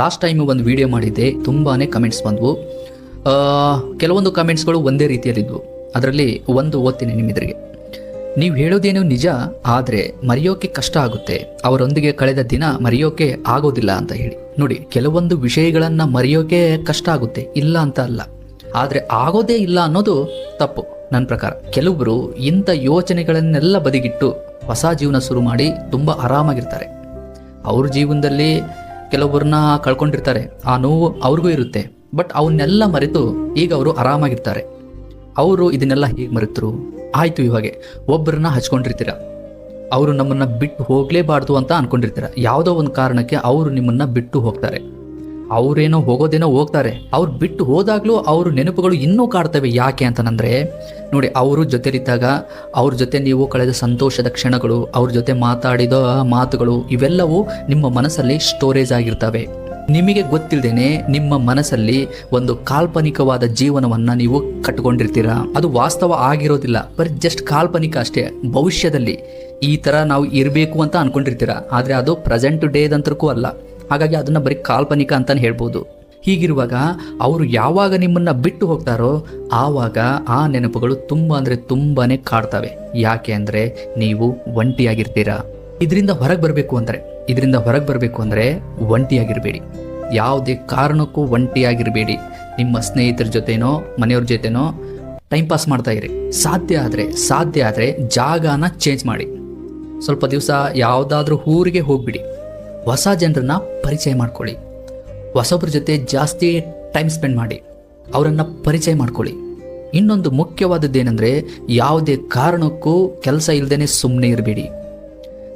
Last time ಒಂದು video ಮಾಡಿದ್ದೆ ತುಂಬಾ ಕಮೆಂಟ್ಸ್ ಬಂದವು. ಕೆಲವೊಂದು ಕಮೆಂಟ್ಸ್ಗಳು ಒಂದೇ ರೀತಿಯಲ್ಲಿದ್ವು. ಅದರಲ್ಲಿ ಒಂದು ಓದ್ತೀನಿ ನಿಮ್ಮೆದುರಿಗೆ. ನೀವು ಹೇಳೋದೇನೋ ನಿಜ, ಆದರೆ ಮರೆಯೋಕೆ ಕಷ್ಟ ಆಗುತ್ತೆ. ಅವರೊಂದಿಗೆ ಕಳೆದ ದಿನ ಮರೆಯೋಕೆ ಆಗೋದಿಲ್ಲ ಅಂತ ಹೇಳಿ. ನೋಡಿ, ಕೆಲವೊಂದು ವಿಷಯಗಳನ್ನು ಮರೆಯೋಕೆ ಕಷ್ಟ ಆಗುತ್ತೆ, ಇಲ್ಲ ಅಂತ ಅಲ್ಲ. ಆದರೆ ಆಗೋದೇ ಇಲ್ಲ ಅನ್ನೋದು ತಪ್ಪು ನನ್ನ ಪ್ರಕಾರ. ಕೆಲವರು ಇಂಥ ಯೋಚನೆಗಳನ್ನೆಲ್ಲ ಬದಿಗಿಟ್ಟು ಹೊಸ ಜೀವನ ಶುರು ಮಾಡಿ ತುಂಬ ಆರಾಮಾಗಿರ್ತಾರೆ. ಅವ್ರ ಜೀವನದಲ್ಲಿ ಕೆಲವೊಬ್ಬರನ್ನ ಕಳ್ಕೊಂಡಿರ್ತಾರೆ. ಆ ನೋವು ಅವ್ರಿಗೂ ಇರುತ್ತೆ. ಬಟ್ ಅವನ್ನೆಲ್ಲ ಮರೆತು ಈಗ ಅವರು ಆರಾಮಾಗಿರ್ತಾರೆ. ಅವರು ಇದನ್ನೆಲ್ಲ ಹೇಗೆ ಮರೆತರು? ಆಯಿತು ಇವಾಗೆ. ಒಬ್ಬರನ್ನ ಹಚ್ಕೊಂಡಿರ್ತೀರ. ಅವರು ನಮ್ಮನ್ನು ಬಿಟ್ಟು ಹೋಗಲೇಬಾರ್ದು ಅಂತ ಅಂದ್ಕೊಂಡಿರ್ತೀರ ಯಾವುದೋ ಒಂದು ಕಾರಣಕ್ಕೆ ಅವರು ನಿಮ್ಮನ್ನು ಬಿಟ್ಟು ಹೋಗ್ತಾರೆ. ಅವರೇನೋ ಹೋಗೋದೇನೋ ಹೋಗ್ತಾರೆ. ಅವ್ರು ಬಿಟ್ಟು ಹೋದಾಗ್ಲೂ ಅವ್ರ ನೆನಪುಗಳು ಇನ್ನೂ ಕಾಡ್ತವೆ. ಯಾಕೆ ಅಂತಂದ್ರೆ, ನೋಡಿ, ಅವರು ಜೊತೆಲಿದ್ದಾಗ, ಅವ್ರ ಜೊತೆ ನೀವು ಕಳೆದ ಸಂತೋಷದ ಕ್ಷಣಗಳು, ಅವ್ರ ಜೊತೆ ಮಾತಾಡಿದ ಮಾತುಗಳು, ಇವೆಲ್ಲವೂ ನಿಮ್ಮ ಮನಸ್ಸಲ್ಲಿ ಸ್ಟೋರೇಜ್ ಆಗಿರ್ತವೆ. ನಿಮಗೆ ಗೊತ್ತಿಲ್ಲದೇನೆ ನಿಮ್ಮ ಮನಸ್ಸಲ್ಲಿ ಒಂದು ಕಾಲ್ಪನಿಕವಾದ ಜೀವನವನ್ನ ನೀವು ಕಟ್ಕೊಂಡಿರ್ತೀರ? ಅದು ವಾಸ್ತವ ಆಗಿರೋದಿಲ್ಲ. ಬರೀ ಜಸ್ಟ್ ಕಾಲ್ಪನಿಕ ಅಷ್ಟೇ. ಭವಿಷ್ಯದಲ್ಲಿ ಈ ತರ ನಾವು ಇರಬೇಕು ಅಂತ ಅನ್ಕೊಂಡಿರ್ತೀರಾ? ಆದ್ರೆ ಅದು ಪ್ರೆಸೆಂಟ್ ಡೇದಂತಕ್ಕೂ ಅಲ್ಲ. ಹಾಗಾಗಿ ಅದನ್ನ ಬರೀ ಕಾಲ್ಪನಿಕ ಅಂತಾನೆ ಹೇಳ್ಬೋದು. ಹೀಗಿರುವಾಗ ಅವರು ಯಾವಾಗ ನಿಮ್ಮನ್ನ ಬಿಟ್ಟು ಹೋಗ್ತಾರೋ ಆವಾಗ ಆ ನೆನಪುಗಳು ತುಂಬ ಅಂದ್ರೆ ತುಂಬಾನೇ ಕಾಡ್ತವೆ. ಯಾಕೆ ಅಂದ್ರೆ ನೀವು ಒಂಟಿಯಾಗಿರ್ತೀರಾ. ಇದರಿಂದ ಹೊರಗೆ ಬರಬೇಕು ಅಂದ್ರೆ, ಇದರಿಂದ ಹೊರಗೆ ಬರಬೇಕು ಅಂದ್ರೆ ಒಂಟಿಯಾಗಿರಬೇಡಿ. ಯಾವುದೇ ಕಾರಣಕ್ಕೂ ಒಂಟಿಯಾಗಿರಬೇಡಿ. ನಿಮ್ಮ ಸ್ನೇಹಿತರ ಜೊತೆನೋ, ಮನೆಯವ್ರ ಜೊತೆನೋ ಟೈಮ್ ಪಾಸ್ ಮಾಡ್ತಾ ಇರಿ. ಸಾಧ್ಯ ಆದರೆ ಸಾಧ್ಯ ಆದರೆ ಜಾಗನ ಚೇಂಜ್ ಮಾಡಿ. ಸ್ವಲ್ಪ ದಿವಸ ಯಾವುದಾದ್ರೂ ಊರಿಗೆ ಹೋಗ್ಬಿಡಿ. ಹೊಸ ಜನರನ್ನ ಪರಿಚಯ ಮಾಡ್ಕೊಳ್ಳಿ. ಹೊಸೊಬ್ಬರ ಜೊತೆ ಜಾಸ್ತಿ ಟೈಮ್ ಸ್ಪೆಂಡ್ ಮಾಡಿ, ಅವರನ್ನು ಪರಿಚಯ ಮಾಡ್ಕೊಳ್ಳಿ. ಇನ್ನೊಂದು ಮುಖ್ಯವಾದದ್ದೇನೆಂದರೆ, ಯಾವುದೇ ಕಾರಣಕ್ಕೂ ಕೆಲಸ ಇಲ್ಲದೇ ಸುಮ್ಮನೆ ಇರಬೇಡಿ.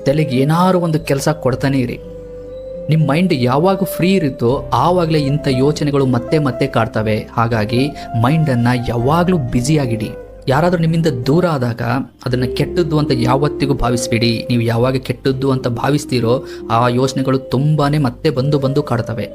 ತಲೆಗೆ ಏನಾದ್ರು ಒಂದು ಕೆಲಸ ಕೊಡ್ತಾನೆ ಇರಿ. ನಿಮ್ಮ ಮೈಂಡ್ ಯಾವಾಗ ಫ್ರೀ ಇರುತ್ತೋ ಆವಾಗಲೇ ಇಂಥ ಯೋಚನೆಗಳು ಮತ್ತೆ ಮತ್ತೆ ಕಾಡ್ತವೆ. ಹಾಗಾಗಿ ಮೈಂಡನ್ನು ಯಾವಾಗಲೂ ಬ್ಯುಸಿಯಾಗಿಡಿ ಯಾರಾದರೂ ನಿಮ್ಮಿಂದ ದೂರ ಆದಾಗ ಅದನ್ನು ಕೆಟ್ಟದ್ದು ಅಂತ ಯಾವತ್ತಿಗೂ ಭಾವಿಸಬೇಡಿ. ನೀವು ಯಾವಾಗ ಕೆಟ್ಟದ್ದು ಅಂತ ಭಾವಿಸ್ತೀರೋ ಆ ಯೋಚನೆಗಳು ತುಂಬಾ ಮತ್ತೆ ಬಂದು ಬಂದು ಕಾಡ್ತವೆ.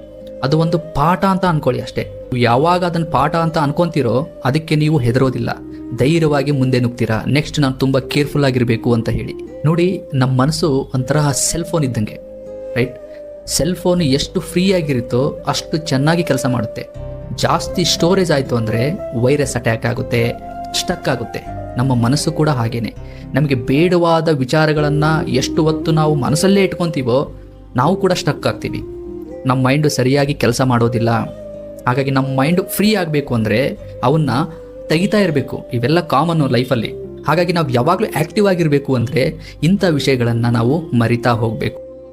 ಅದು ಒಂದು ಪಾಠ ಅಂತ ಅನ್ಕೊಳ್ಳಿ ಅಷ್ಟೇ. ಯಾವಾಗ ಅದನ್ನ ಪಾಠ ಅಂತ ಅನ್ಕೊಂತೀರೋ ಅದಕ್ಕೆ ನೀವು ಹೆದರೋದಿಲ್ಲ. ಧೈರ್ಯವಾಗಿ ಮುಂದೆ ನುಗ್ತೀರಾ. ನೆಕ್ಸ್ಟ್ ನಾನು ತುಂಬ ಕೇರ್ಫುಲ್ ಆಗಿರಬೇಕು ಅಂತ ಹೇಳಿ. ನೋಡಿ ನಮ್ಮ ಮನಸ್ಸು ಒಂಥರ ಸೆಲ್ ಫೋನ್ ಇದ್ದಂಗೆ ರೈಟ್ ಸೆಲ್ ಫೋನ್ ಎಷ್ಟು ಫ್ರೀ ಆಗಿರುತ್ತೋ ಅಷ್ಟು ಚೆನ್ನಾಗಿ ಕೆಲಸ ಮಾಡುತ್ತೆ. ಜಾಸ್ತಿ ಸ್ಟೋರೇಜ್ ಆಯಿತು ಅಂದರೆ ವೈರಸ್ ಅಟ್ಯಾಕ್ ಆಗುತ್ತೆ. ಸ್ಟಕ್ ಆಗುತ್ತೆ. ನಮ್ಮ ಮನಸ್ಸು ಕೂಡ ಹಾಗೇನೆ. ನಮಗೆ ಬೇಡವಾದ ವಿಚಾರಗಳನ್ನು ಎಷ್ಟು ಹೊತ್ತು ನಾವು ಮನಸ್ಸಲ್ಲೇ ಇಟ್ಕೊತೀವೋ, ನಾವು ಕೂಡ ಸ್ಟಕ್ ಆಗ್ತೀವಿ. ನಮ್ಮ ಮೈಂಡು ಸರಿಯಾಗಿ ಕೆಲಸ ಮಾಡೋದಿಲ್ಲ. ಹಾಗಾಗಿ ನಮ್ಮ ಮೈಂಡ್ ಫ್ರೀ ಆಗಬೇಕು ಅಂದರೆ ಅವನ್ನ ತೆಗಿತಾ ಇರಬೇಕು, ಇವೆಲ್ಲ ಕಾಮನ್ನು ಲೈಫಲ್ಲಿ ಹಾಗಾಗಿ ನಾವು ಯಾವಾಗಲೂ ಆ್ಯಕ್ಟಿವ್ ಆಗಿರಬೇಕು ಅಂದರೆ ಇಂಥ ವಿಷಯಗಳನ್ನು ನಾವು ಮರಿತಾ ಹೋಗಬೇಕು.